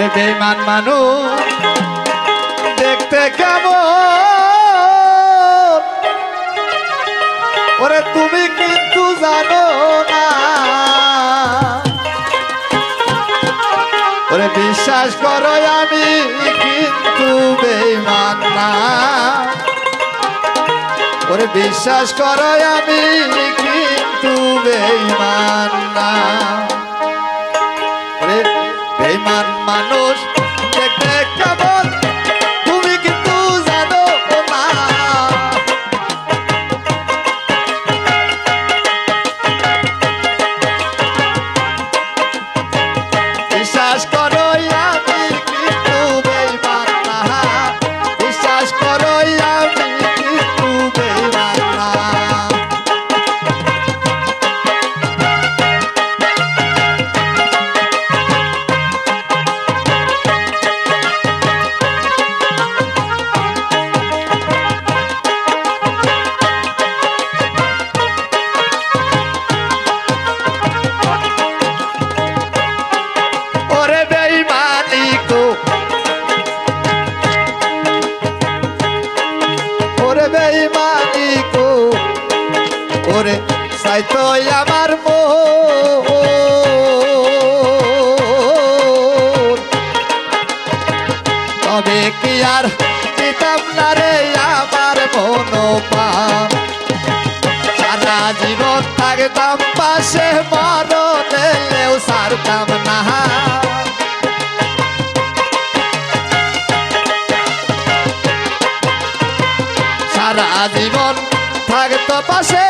ওরে বেমান মানুষ, দেখতে কেমন? ওরে তুমি কিন্তু জানো না। ওরে বিশ্বাস করো, আমি কিন্তু বেমান না। ওরে বিশ্বাস করো, আমি কিন্তু বেমান না। বেমান মানুষ। ওরে সাইতো আমার মো তবে কি আর দিতাম না রে আমার মনোপান সারা জীবন থাকতাম পাশে, মরণ এলেও সারতাম না। সারা জীবন থাকতো পাশে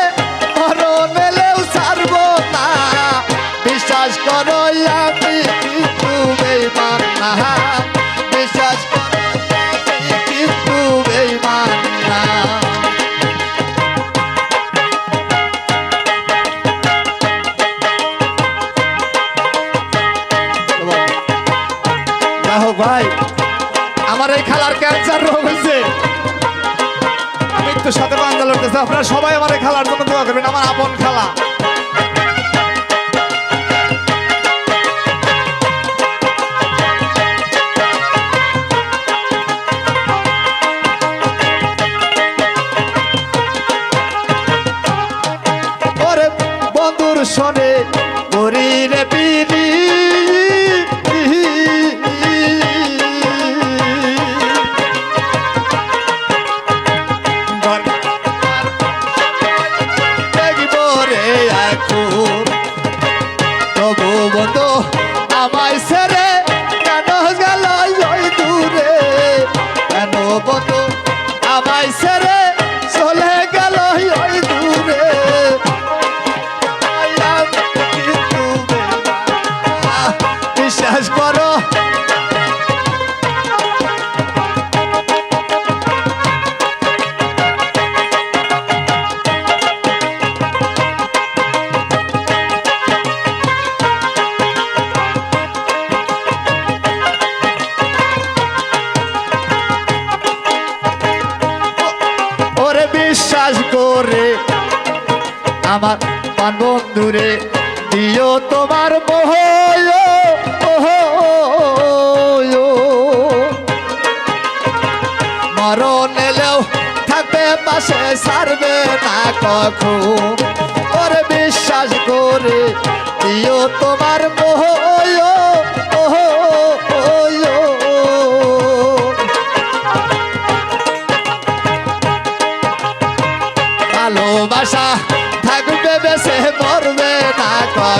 বিশ্বাস করো আমি কিন্তু বেইমান না বিশ্বাস করো আমি কিন্তু না ভাই, আমার এই খালার ক্যান্সার রোগ হয়েছে। মৃত্যুর সাথে বান্ধা লড়তেছে, আপনারা সবাই আমার খালার জন্য দোয়া করবেন, আমার আপন খালা। শোনে করি রে পিরি তবু বন্ধু আমায় ছেড়ে আমার পান বন্ধুরে, দিও তোমার মোহ মরণ এলেও থাকবে, পাশে সারবে না কখন। ওর বিশ্বাস করে দিও তোমার মোহ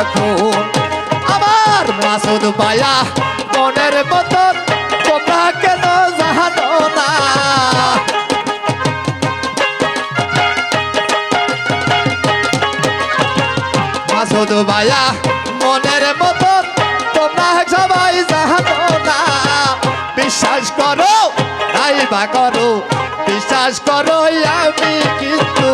না কখন আমার মাসুদ পায়া মনের মতন তোমরা কেন জানো না? মাসুদ ভাইয়া মনের মতন তোমরা সবাই জানো না। বিশ্বাস করো তাই বা করো, বিশ্বাস করো, আমি কিন্তু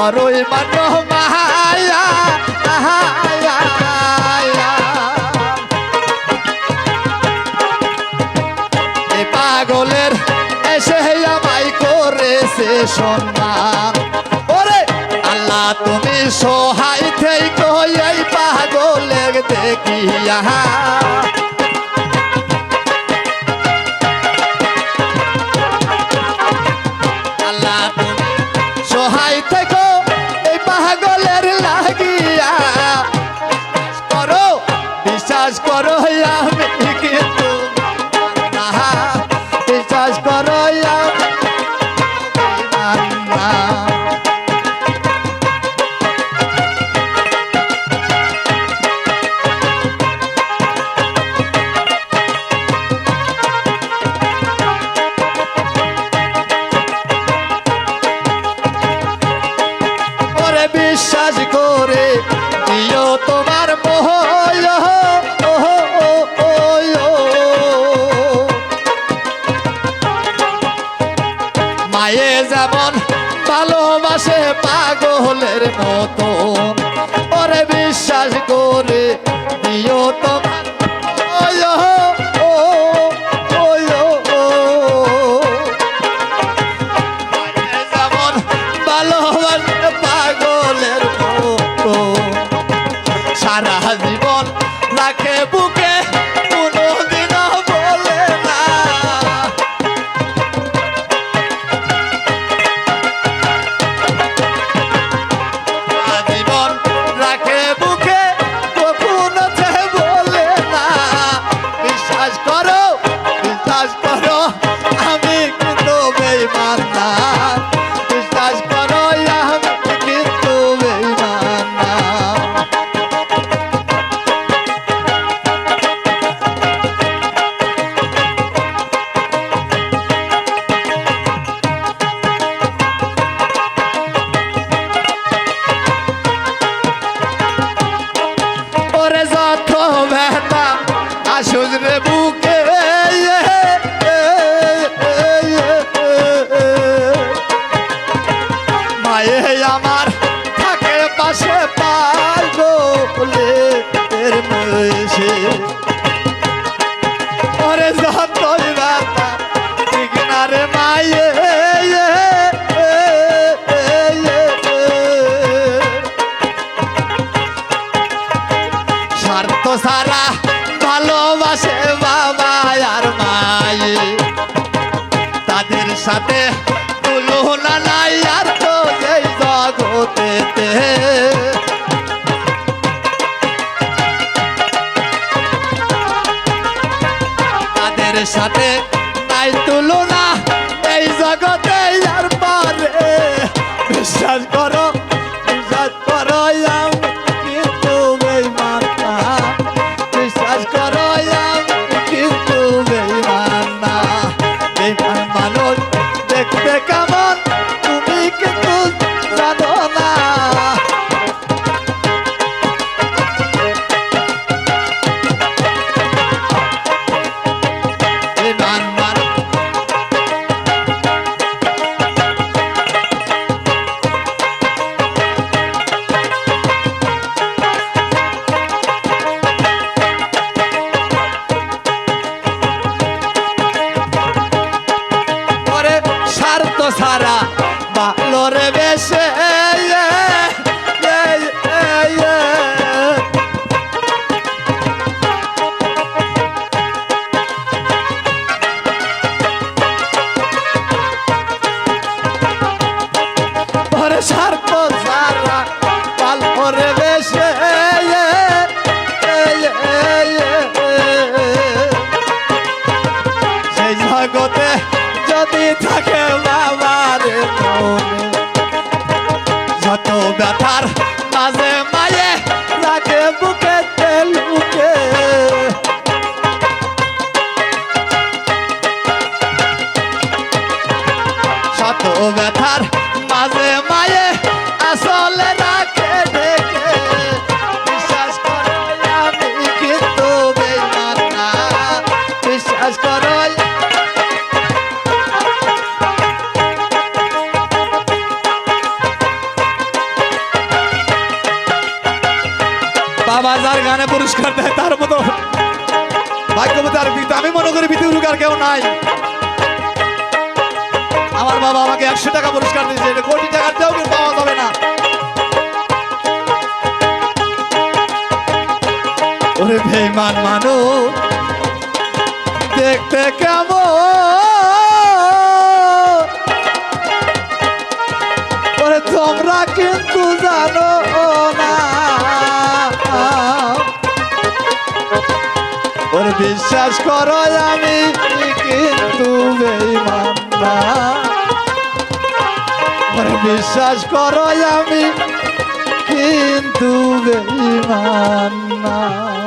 করই মানো মায়া এ পাগলের এসে আমায় করেছে সম্মান। ওরে আল্লাহ, তুমি সহায় থেকো এই পাগলের দেখিয়া। পায়ে যেমন ভালোবাসে পাগলের মতো ওরে বিশ্বাস করে দিও তোমার Pásate আমার মাঝে মাঝে বুকে তেল বুকে। ব্যথার পুরস্কার দেয় তার মতো। ভাগ্যবতার আর আমি মনে করি বিদ্যুৎ উরুকার কেউ নাই। আমার বাবা আমাকে একশো টাকা পুরস্কার দিয়েছে, এটা কোটি টাকার চেয়েও কিন্তু পাওয়া যাবে না। ওরে বেমান মানু দেখতে কেমন বিশ্বাস করো আমি কিন্তু বিশ্বাস করো আমি কিন্তু বেইমান না